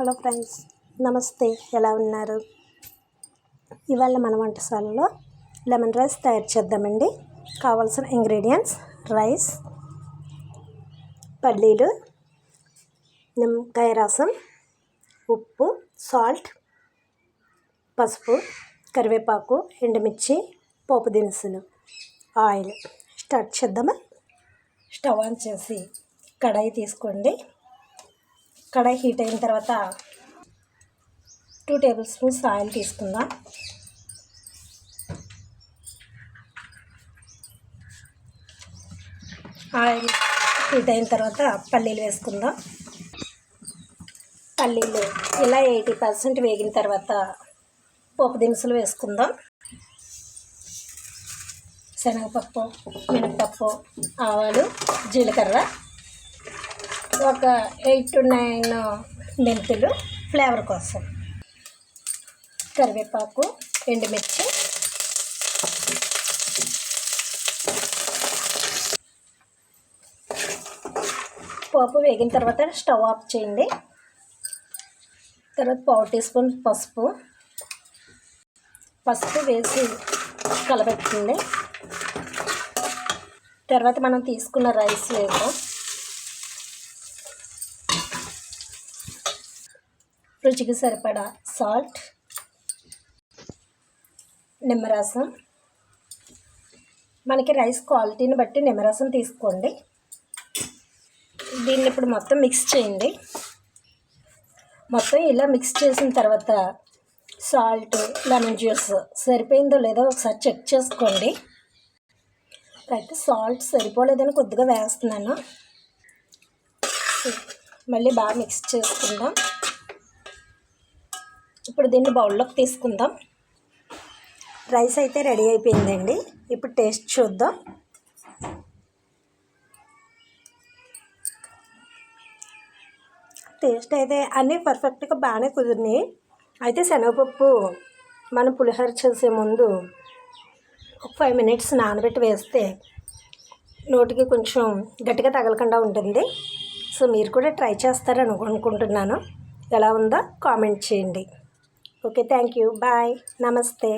Hello friends నమస్తే. ఎలా ఉన్నారు? ఇవాళ మన వంటశాలలో లెమన్ రైస్ తయారు చేద్దామండి. కావాల్సిన ఇంగ్రీడియంట్స్ రైస్ పల్లీలు నిమ్మకాయ రసం ఉప్పు సాల్ట్ పసుపు కరివేపాకు ఎండుమిర్చి పోపు దినుసులు ఆయిల్. స్టార్ట్ చేద్దామా? స్టవ్ ఆన్ చేసి కడాయి తీసుకోండి. కడాయి హీట్ అయిన తర్వాత టూ టేబుల్ స్పూన్స్ ఆయిల్ తీసుకుందాం. ఆయిల్ హీట్ అయిన తర్వాత పల్లీలు వేసుకుందాం. పల్లీలు ఇలా ఎయిటీ పర్సెంట్ వేగిన తర్వాత పోపు దినుసులు వేసుకుందాం. శనగపప్పు మినపప్పు ఆవాలు జీలకర్ర ఒక ఎయిట్ టు నైన్ మెంతులు ఫ్లేవర్ కోసం. కరివేపాకు ఎండుమిర్చి. పోపు వేగిన తర్వాత స్టవ్ ఆఫ్ చేయండి. తర్వాత పావు టీ స్పూన్ పసుపు. పసుపు వేసి కలబెట్టుకుంది తర్వాత మనం తీసుకున్న రైస్ వేద్దాం. రుచికి సరిపడా సాల్ట్ నిమ్మరసం. మనకి రైస్ క్వాలిటీని బట్టి నిమ్మరసం తీసుకోండి. దీన్ని ఇప్పుడు మొత్తం మిక్స్ చేయండి. మొత్తం ఇలా మిక్స్ చేసిన తర్వాత సాల్ట్ లెమన్ జ్యూస్ సరిపోయిందో లేదో ఒకసారి చెక్ చేసుకోండి. అయితే సాల్ట్ సరిపోలేదని కొద్దిగా వేస్తున్నాను. మళ్ళీ బాగా మిక్స్ చేసుకుందాం. ఇప్పుడు దీన్ని బౌల్లోకి తీసుకుందాం. రైస్ అయితే రెడీ అయిపోయిందండి. ఇప్పుడు టేస్ట్ చూద్దాం. టేస్ట్ అయితే అన్నీ పర్ఫెక్ట్గా బాగానే కుదిరినాయి. అయితే శనగపప్పు మనం పులిహోర చేసే ముందు ఒక ఫైవ్ మినిట్స్ నానబెట్టి వేస్తే నోటికి కొంచెం గట్టిగా తగలకుండా ఉంటుంది. సో మీరు కూడా ట్రై చేస్తారని అనుకుంటున్నాను. ఎలా ఉందో కామెంట్ చేయండి. ಓಕೆ ಥ್ಯಾಂಕ್ ಯು ಬಾಯ್ ನಮಸ್ತೆ